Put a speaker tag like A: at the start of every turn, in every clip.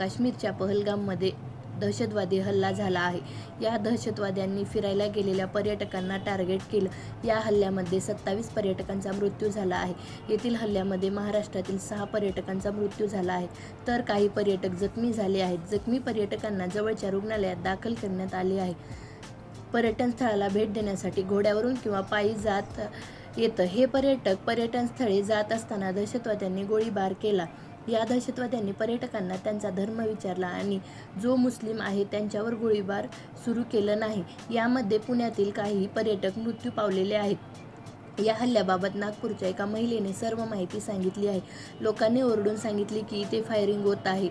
A: काश्मीरच्या पहलगाममध्ये दहशतवादी हल्ला झाला आहे. या दहशतवाद्यांनी फिरायला गेलेल्या पर्यटकांना टार्गेट केलं. या हल्ल्यामध्ये सत्तावीस पर्यटकांचा मृत्यू झाला आहे. येथील हल्ल्यामध्ये महाराष्ट्रातील सहा पर्यटकांचा मृत्यू झाला आहे. तर काही पर्यटक जखमी झाले आहेत. जखमी पर्यटकांना जवळच्या रुग्णालयात दाखल करण्यात आले आहे. पर्यटन स्थळाला भेट देण्यासाठी घोड्यावरून किंवा पायी जात येतं. हे पर्यटक पर्यटन स्थळी जात असताना दहशतवाद्यांनी गोळीबार केला. या दहशतवाद्यांनी पर्यटकांना त्यांचा धर्म विचारला आणि जो मुस्लिम आहे त्यांच्यावर गोळीबार सुरू केलं नाही. यामध्ये पुण्यातील काही पर्यटक मृत्यू पावलेले आहेत. या हल्ल्याबाबत नागपूरच्या एका महिलेने सर्व माहिती सांगितली आहे. लोकांनी ओरडून सांगितले की इथे फायरिंग होत आहे.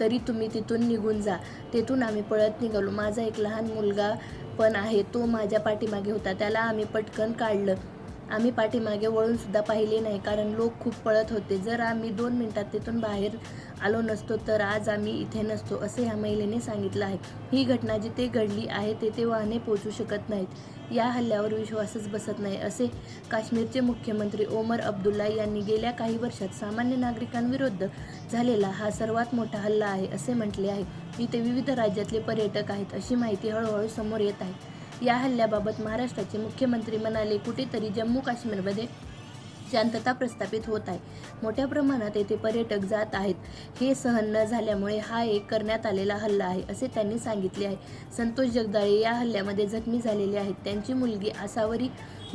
A: तरी तुम्ही तिथून निघून जा. तेथून आम्ही पळत निघालो. माझा एक लहान मुलगा पण आहे. तो माझ्या पाठीमागे होता. त्याला आम्ही पटकन काढलं. आम्ही पाठीमागे वळून सुद्धा पाहिले नाही कारण लोक खूप पळत होते. जर आम्ही दोन मिनिटात तिथून बाहेर आलो नसतो तर आज आम्ही इथे नसतो असे ह्या महिलेने सांगितलं आहे. ही घटना जिथे घडली आहे तेथे वाहने पोहोचू शकत नाहीत. या हल्ल्यावर विश्वासच बसत नाही असे काश्मीरचे मुख्यमंत्री ओमर अब्दुल्ला यांनी गेल्या काही वर्षात सामान्य नागरिकांविरुद्ध झालेला हा सर्वात मोठा हल्ला आहे असे म्हटले आहे. इथे विविध राज्यातले पर्यटक आहेत अशी माहिती हळूहळू समोर येत आहे. या हल्ल्याबाबत महाराष्ट्राचे मुख्यमंत्री म्हणाले कुठेतरी जम्मू काश्मीरमध्ये शांतता प्रस्थापित होत आहे. मोठ्या प्रमाणात येथे पर्यटक जात आहेत. हे सहन न झाल्यामुळे हा एक करण्यात आलेला हल्ला आहे असे त्यांनी सांगितले आहे. संतोष जगदाळे या हल्ल्यामध्ये जखमी झालेले आहेत. त्यांची मुलगी आसावरी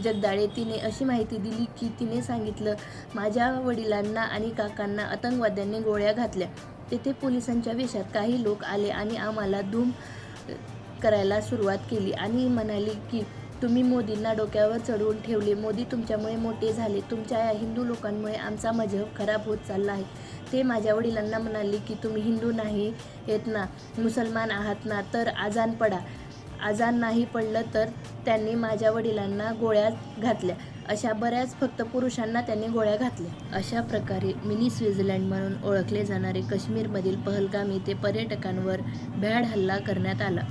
A: जगदाळे तिने अशी माहिती दिली की तिने सांगितलं माझ्या वडिलांना आणि काकांना आतंकवाद्यांनी गोळ्या घातल्या. तेथे पोलिसांच्या वेशात काही लोक आले आणि आम्हाला धूम करायला सुरुवात केली आणि म्हणाली की तुम्ही मोदींना डोक्यावर चढवून ठेवले. मोदी तुमच्यामुळे मोठे झाले. तुमच्या या हिंदू लोकांमुळे आमचा मजहब खराब होत चालला आहे. ते माझ्या वडिलांना म्हणाले की तुम्ही हिंदू नाही येत ना मुसलमान आहात ना तर आजान पडा. आजान नाही पडलं तर त्यांनी माझ्या वडिलांना गोळ्या घातल्या. अशा बऱ्याच फक्त पुरुषांना त्यांनी गोळ्या घातल्या. अशा प्रकारे मिनी स्वित्झर्लंड म्हणून ओळखले जाणारे काश्मीरमधील पहलगाम येथे पर्यटकांवर भ्याड हल्ला करण्यात आला.